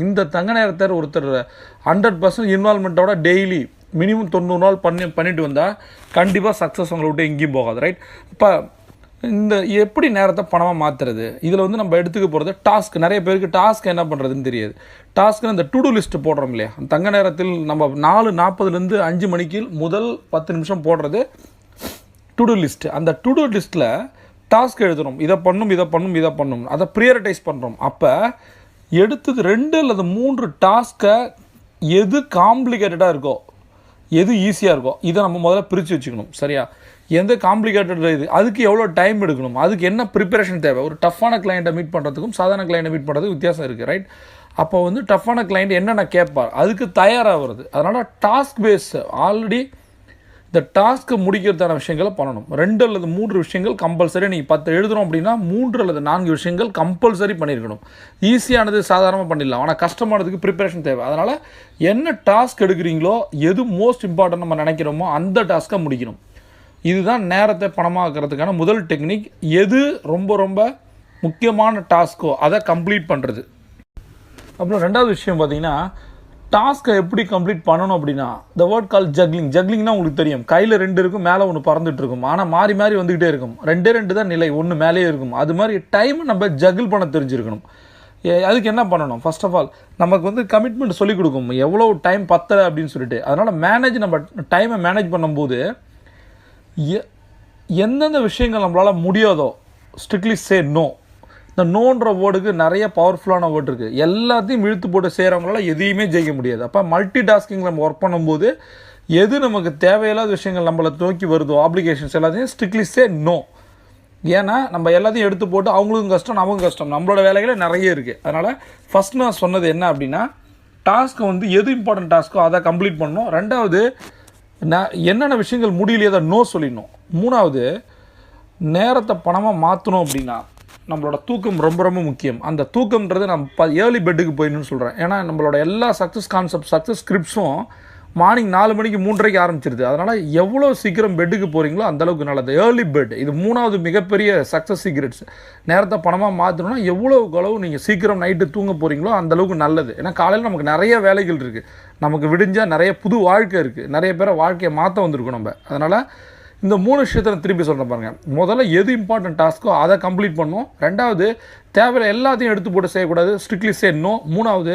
இந்த தங்க நேரத்தர் ஒருத்தர் ஹண்ட்ரட் பர்சன்ட் இன்வால்மெண்ட்டோட டெய்லி மினிமம் தொண்ணூறு நாள் பண்ணி பண்ணிட்டு வந்தால் கண்டிப்பாக சக்ஸஸ் உங்களை விட்டு எங்கேயும் போகாது ரைட் இப்போ இந்த எப்படி நேரத்தை பணமாக மாற்றுறது இதில் வந்து நம்ம எடுத்துக்க போகிறது டாஸ்க் நிறைய பேருக்கு டாஸ்க் என்ன பண்ணுறதுன்னு தெரியாது. டாஸ்க்கு இந்த டு டூ போடுறோம் இல்லையா? அந்த தங்க நேரத்தில் நம்ம நாலு நாற்பதுலேருந்து அஞ்சு மணிக்கு முதல் பத்து நிமிஷம் போடுறது டு டூ லிஸ்ட் அந்த டு டூ லிஸ்ட்டில் டாஸ்க் எழுதுறோம். இதை பண்ணும் இதை பண்ணும் இதை பண்ணும். அதை ப்ரியரிட்டைஸ் பண்ணுறோம் அப்போ எடுத்தது ரெண்டு அல்லது மூன்று டாஸ்க்கை எது காம்ப்ளிகேட்டடாக இருக்கோ எது ஈஸியாக இருக்கோ இதை நம்ம முதல்ல பிரித்து வச்சுக்கணும் சரியா? எந்த காம்ப்ளிகேட்டட் இது? அதுக்கு எவ்வளோ டைம் எடுக்கணும்? அதுக்கு என்ன ப்ரிப்பரேஷன் தேவை? ஒரு டஃப்பான கிளைண்ட்டை மீட் பண்ணுறதுக்கும் சாதாரண கிளைண்ட்டை மீட் பண்ணுறதுக்கு வித்தியாசம் இருக்குது ரைட் அப்போ வந்து டஃப்பான கிளைண்ட் என்னென்ன கேட்பார்? அதுக்கு தயாராகிறது அதனால் டாஸ்க் பேஸ் ஆல்ரெடி இந்த டாஸ்க்கை முடிக்கிறதான விஷயங்களை பண்ணணும். ரெண்டு அல்லது மூன்று விஷயங்கள் கம்பல்சரி நீங்கள் பத்து எழுதுறோம் அப்படின்னா மூன்று அல்லது நான்கு விஷயங்கள் கம்பல்சரி பண்ணியிருக்கணும். ஈஸியானது சாதாரணமாக பண்ணிடலாம். ஆனால் கஷ்டமானதுக்கு ப்ரிப்பரேஷன் தேவை. அதனால் என்ன டாஸ்க் எடுக்கிறீங்களோ எது மோஸ்ட் இம்பார்ட்டன்ட் நம்ம நினைக்கிறோமோ அந்த டாஸ்க்கை முடிக்கணும். இதுதான் நேரத்தை பணமாக்குறதுக்கான முதல் டெக்னிக் எது ரொம்ப ரொம்ப முக்கியமான டாஸ்க்கோ அதை கம்ப்ளீட் பண்ணுறது அப்புறம் ரெண்டாவது விஷயம் பார்த்தீங்கன்னா டாஸ்க்கை எப்படி கம்ப்ளீட் பண்ணணும் அப்படின்னா த வேர்ட் கால் ஜக்லிங் ஜக்லிங்னா உங்களுக்கு தெரியும். கையில் ரெண்டு இருக்கும் மேலே ஒன்று பறந்துட்டு இருக்கும். ஆனால் மாறி மாறி வந்துக்கிட்டே இருக்கும். ரெண்டே ரெண்டு தான் நிலை ஒன்று மேலேயே இருக்கும். அது மாதிரி டைம் நம்ம ஜகிள் பண்ண தெரிஞ்சிருக்கணும். ஏ- அதுக்கு என்ன பண்ணணும்? ஃபர்ஸ்ட் ஆஃப் ஆல் நமக்கு வந்து கமிட்மெண்ட் சொல்லிக் கொடுக்கும். எவ்வளோ டைம் பத்தலை அப்படின்னு சொல்லிட்டு. அதனால் மேனேஜ் நம்ம டைமை மேனேஜ் பண்ணும்போது எ- எந்தெந்த விஷயங்கள் நம்மளால் முடியாதோ ஸ்ட்ரிக்ட்லி சே நோ இந்த நோன்ற வேர்டுக்கு நிறைய பவர்ஃபுல்லான வேர்டு இருக்குது எல்லாத்தையும் இழுத்து போட்டு செய்கிறவங்களால எதையுமே ஜெயிக்க முடியாது. அப்போ மல்டி டாஸ்கிங் நம்ம ஒர்க் பண்ணும்போது எது நமக்கு தேவையில்லாத விஷயங்கள் நம்மளை தூக்கி வருதோ ஆப்ளிகேஷன்ஸ் எல்லாத்தையும் ஸ்ட்ரிக்ட்லி சே நோ ஏன்னா நம்ம எல்லாத்தையும் எடுத்து போட்டு அவங்களுக்கும் கஷ்டம் நமக்கும் கஷ்டம். நம்மளோட வேலைகளே நிறைய இருக்குது அதனால் ஃபஸ்ட் நான் சொன்னது என்ன அப்படின்னா டாஸ்க்கை வந்து எது இம்பார்ட்டன்ட் டாஸ்க்கோ அதை கம்ப்ளீட் பண்ணணும். ரெண்டாவது நான் என்னென்ன விஷயங்கள் முடியலையே அதை நோ சொல்லிடணும். மூணாவது நேரத்தை பணமாக மாற்றணும் அப்படின்னா நம்மளோட தூக்கம் ரொம்ப ரொம்ப முக்கியம். அந்த தூக்கம்ன்றது நம்ம ப ஏர்லி பெட்டுக்கு போயிடணும்னு சொல்கிறேன் ஏன்னா நம்மளோட எல்லா சக்ஸஸ் கான்செப்ட் சக்ஸஸ் ஸ்கிரிப்ட்ஸும் மார்னிங் நாலு மணிக்கு மூன்றரைக்கு ஆரம்பிச்சிருது. அதனால் எவ்வளோ சீக்கிரம் பெட்டுக்கு போகிறீங்களோ அந்தளவுக்கு நல்லது. ஏர்லி பெட் இது மூணாவது மிகப்பெரிய சக்ஸஸ் சீக்ரெட்ஸ் நேரத்தை பணமாக மாற்றணும்னா எவ்வளோக்கு அளவு நீங்கள் சீக்கிரம் நைட்டு தூங்க போகிறீங்களோ அந்தளவுக்கு நல்லது. ஏன்னா காலையில் நமக்கு நிறைய வேலைகள் இருக்குது நமக்கு விடிஞ்சால் நிறைய புது வாழ்க்கை இருக்குது நிறைய பேரை வாழ்க்கையை மாற்ற வந்திருக்கோம் நம்ம. அதனால் இந்த மூணு விஷயத்தை நான் திருப்பி சொல்கிறேன் பாருங்கள் முதல்ல எது இம்பார்ட்டன்ட் டாஸ்க்கோ அதை கம்ப்ளீட் பண்ணணும் ரெண்டாவது தேவையில்ல எல்லாத்தையும் எடுத்து போட்டு செய்யக்கூடாது. ஸ்ட்ரிக்ட்லி செய்யணும் மூணாவது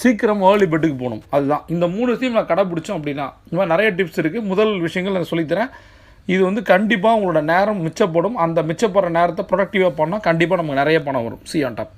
சீக்கிரம் ஏர்லி பெட்டுக்கு போகணும். அதுதான். இந்த மூணு விஷயம் நான் கடைப்பிடிச்சோம் அப்படின்னா இந்த மாதிரி நிறைய டிப்ஸ் இருக்குது முதல் விஷயங்கள் நான் சொல்லித்தரேன். இது வந்து கண்டிப்பாக உங்களோட நேரம் மிச்சப்படும். அந்த மிச்சப்படுற நேரத்தை ப்ரொடக்டிவாக பண்ணால் கண்டிப்பாக நமக்கு நிறைய பணம் வரும். C on top